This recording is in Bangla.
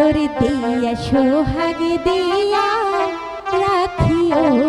আদর দিয়া সোহাগ দিয়া রাখিও